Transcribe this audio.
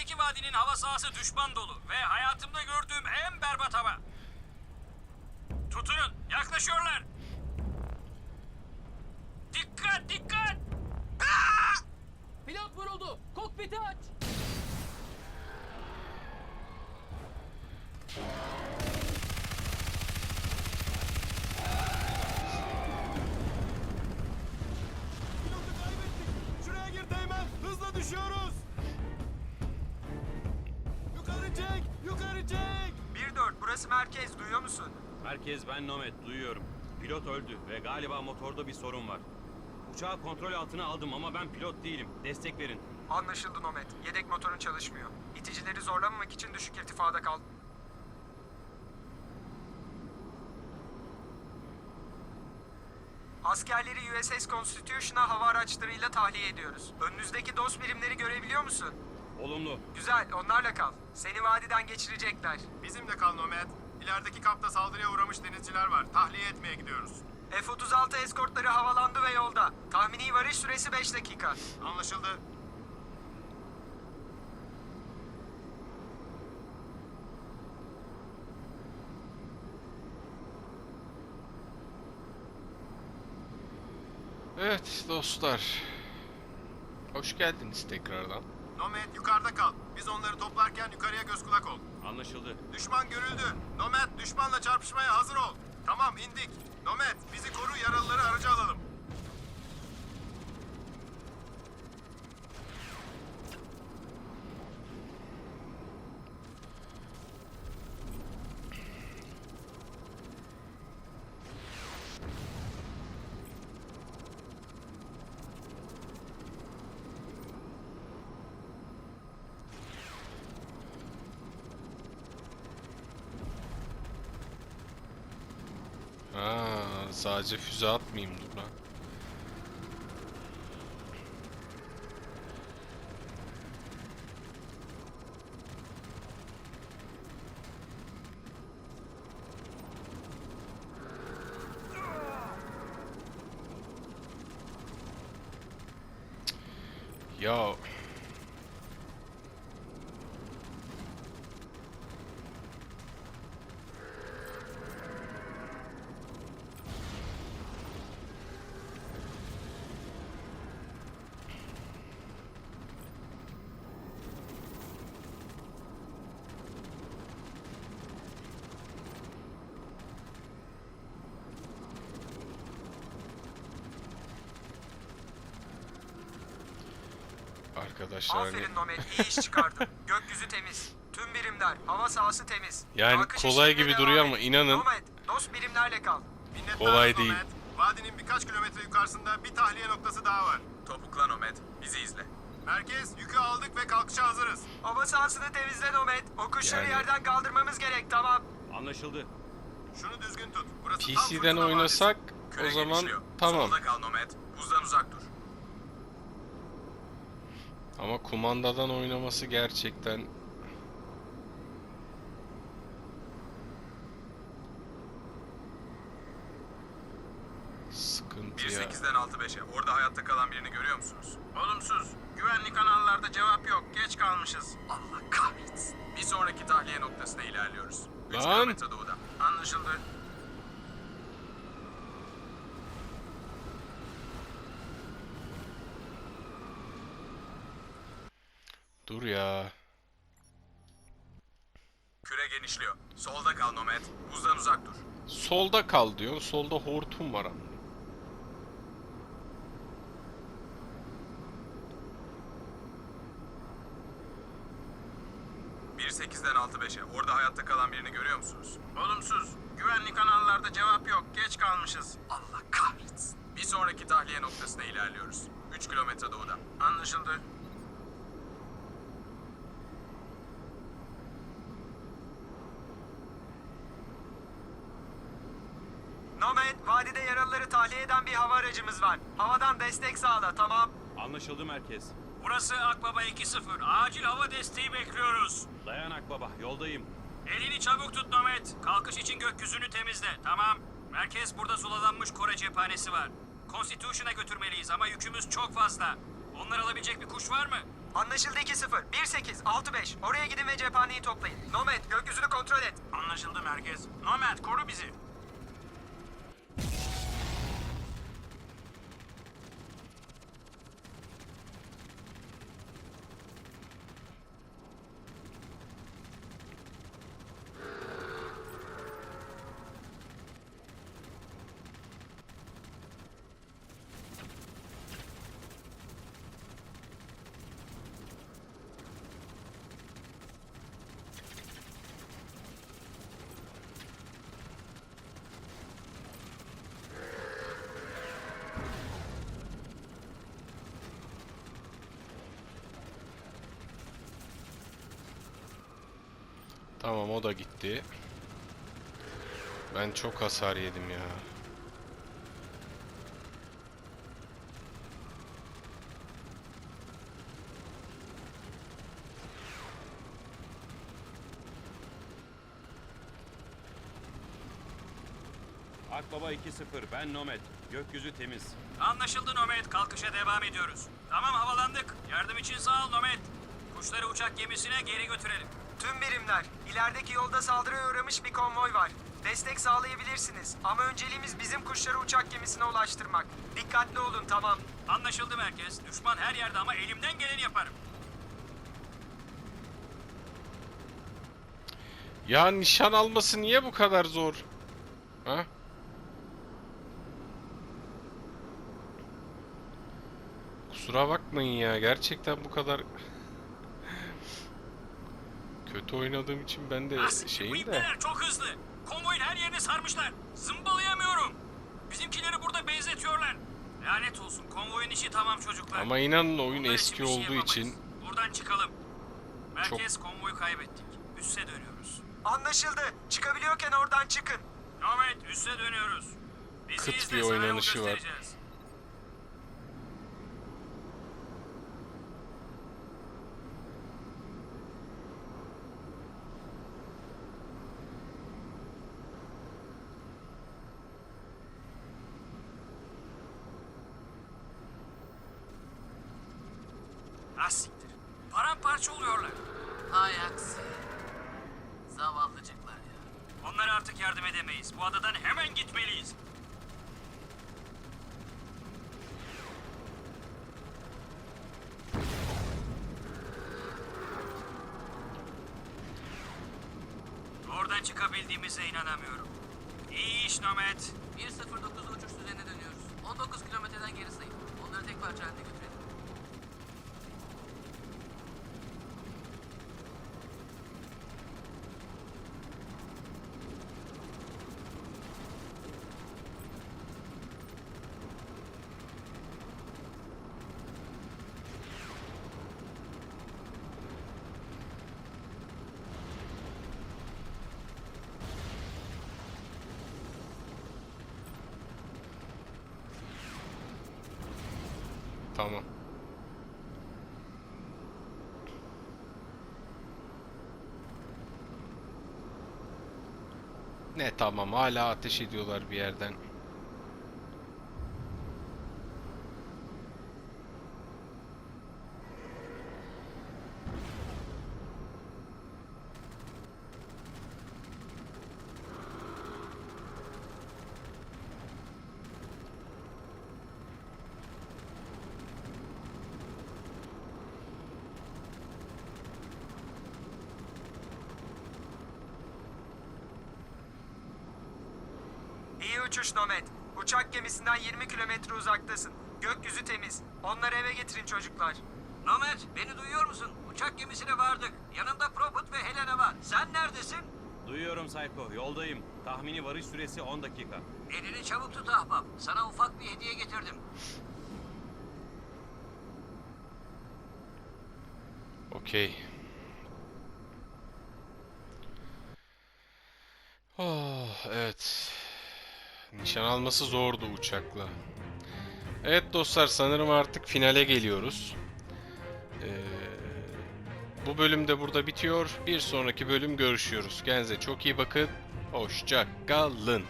Aşağıdaki vadinin hava sahası düşman dolu ve hayatımda gördüğüm en berbat hava. Tutunun, yaklaşıyorlar. Dikkat, dikkat! Pilot çek. Yukarı çek. 1-4 burası merkez duyuyor musun? Herkes ben Nomet duyuyorum. Pilot öldü ve galiba motorda bir sorun var. Uçağı kontrol altına aldım ama ben pilot değilim. Destek verin. Anlaşıldı Nomet. Yedek motorun çalışmıyor. İticileri zorlamamak için düşük irtifada kal. Askerleri USS Constitution'a hava araçlarıyla tahliye ediyoruz. Önünüzdeki DOS birimleri görebiliyor musun? Olumlu. Güzel, onlarla kal. Seni vadiden geçirecekler. Bizimle kal Nomad. İlerideki kapta saldırıya uğramış denizciler var. Tahliye etmeye gidiyoruz. F-36 eskortları havalandı ve yolda. Tahmini varış süresi 5 dakika. Anlaşıldı. Evet dostlar. Hoş geldiniz tekrardan. Nomad yukarıda kal. Biz onları toplarken yukarıya göz kulak ol. Anlaşıldı. Düşman görüldü. Nomad düşmanla çarpışmaya hazır ol. Tamam indik. Nomad bizi koru yaralıları araca alalım. Ha, sadece füze atmayayım dur lan. Ya arkadaşlar hani Aferin Nomet, iyi iş çıkardın. Gökyüzü temiz. Tüm birimler, hava sahası temiz. Yani Kalkış kolay gibi duruyor ama inanın- Nomet, dost birimlerle kal. Minnettarız Kolay Nomad. değil. Vadinin birkaç kilometre yukarısında bir tahliye noktası daha var. Topukla Nomet, bizi izle. Merkez yükü aldık ve kalkışa hazırız. Hava sahasını temizle Nomet. O kuşları Yani- yerden kaldırmamız gerek, tamam. Anlaşıldı. Şunu düzgün tut. Burası PC'den oynasak o zaman tamam. kal Nomad. Buzdan uzak dur. Ama kumandadan oynaması gerçekten sıkıntı ya. 1.8'den 6.5'e. Orada hayatta kalan birini görüyor musunuz? Olumsuz. Güvenlik kanallarda cevap yok. Geç kalmışız. Allah kahretsin. Bir sonraki tahliye noktasına ilerliyoruz. 3 Lan! kilometre doğuda. Anlaşıldı. Dur ya. Küre genişliyor. Solda kal Nomad. Buzdan uzak dur. Solda kal diyor. Solda hortum var ama. Bir 1.8'den 6.5'e. Orada hayatta kalan birini görüyor musunuz? Olumsuz. Güvenlik kanallarda cevap yok. Geç kalmışız. Allah kahretsin. Bir sonraki tahliye noktasına ilerliyoruz. 3 kilometre doğuda. Anlaşıldı. Nomad, vadide yaralıları tahliye eden bir hava aracımız var. Havadan destek sağla, tamam. Anlaşıldı merkez. Burası Akbaba 2-0. Acil hava desteği bekliyoruz. Dayan Akbaba yoldayım. Elini çabuk tut Nomet. Kalkış için gökyüzünü temizle. Tamam. Merkez burada sulalanmış Kore cephanesi var. Constitution'a götürmeliyiz ama yükümüz çok fazla. Onları alabilecek bir kuş var mı? Anlaşıldı 2-0. 1-8, 6-5. Oraya gidin ve cephaneyi toplayın. Nomad gökyüzünü kontrol et. Anlaşıldı merkez. Nomad koru bizi. Tamam o da gitti. Ben çok hasar yedim ya. Akbaba 2-0 ben Nomad. Gökyüzü temiz. Anlaşıldı Nomad. Kalkışa devam ediyoruz. Tamam havalandık. Yardım için sağ ol Nomad. Kuşları uçak gemisine geri götürelim. Tüm birimler, ilerideki yolda saldırıya uğramış bir konvoy var. Destek sağlayabilirsiniz ama önceliğimiz bizim kuşları uçak gemisine ulaştırmak. Dikkatli olun tamam. Anlaşıldı merkez. Düşman her yerde ama elimden geleni yaparım. Ya nişan alması niye bu kadar zor? Ha? Kusura bakmayın ya. Gerçekten bu kadar kötü oynadığım için ben de şeyim de. çok hızlı. Konvoyun her yerini sarmışlar. Zımbalayamıyorum. Bizimkileri burada benzetiyorlar. Lanet olsun. Konvoyun işi tamam çocuklar. Ama inanın oyun Bunlar eski bir şey olduğu yapamayız. için Buradan çıkalım. Merkez konvoyu kaybettik. Üste dönüyoruz. Anlaşıldı. Çıkabiliyorken oradan çıkın. Nomad üste dönüyoruz. Bizi Kıt izle, bir sana yol oynanışı var. göstereceğiz. Ah siktir. Paramparça oluyorlar. Hay aksi. Zavallıcıklar ya. Onlara artık yardım edemeyiz. Bu adadan hemen gitmeliyiz. Oradan çıkabildiğimize inanamıyorum. İyi iş Nomad. 1.09 uçuş düzenine dönüyoruz. 19 kilometreden geri sayın. Onları tek parça halinde götürelim. Tamam. Ne tamam hala ateş ediyorlar bir yerden. İyi uçuş Nomad. Uçak gemisinden 20 kilometre uzaktasın. Gökyüzü temiz. Onları eve getirin çocuklar. Nomad beni duyuyor musun? Uçak gemisine vardık. Yanımda Prophet ve Helena var. Sen neredesin? Duyuyorum Psycho. Yoldayım. Tahmini varış süresi 10 dakika. Elini çabuk tut ahbap. Sana ufak bir hediye getirdim. Okey. Oh, evet. Nişan alması zordu uçakla. Evet dostlar sanırım artık finale geliyoruz. Ee, bu bölüm de burada bitiyor. Bir sonraki bölüm görüşüyoruz. Kendinize çok iyi bakın. Hoşça kalın.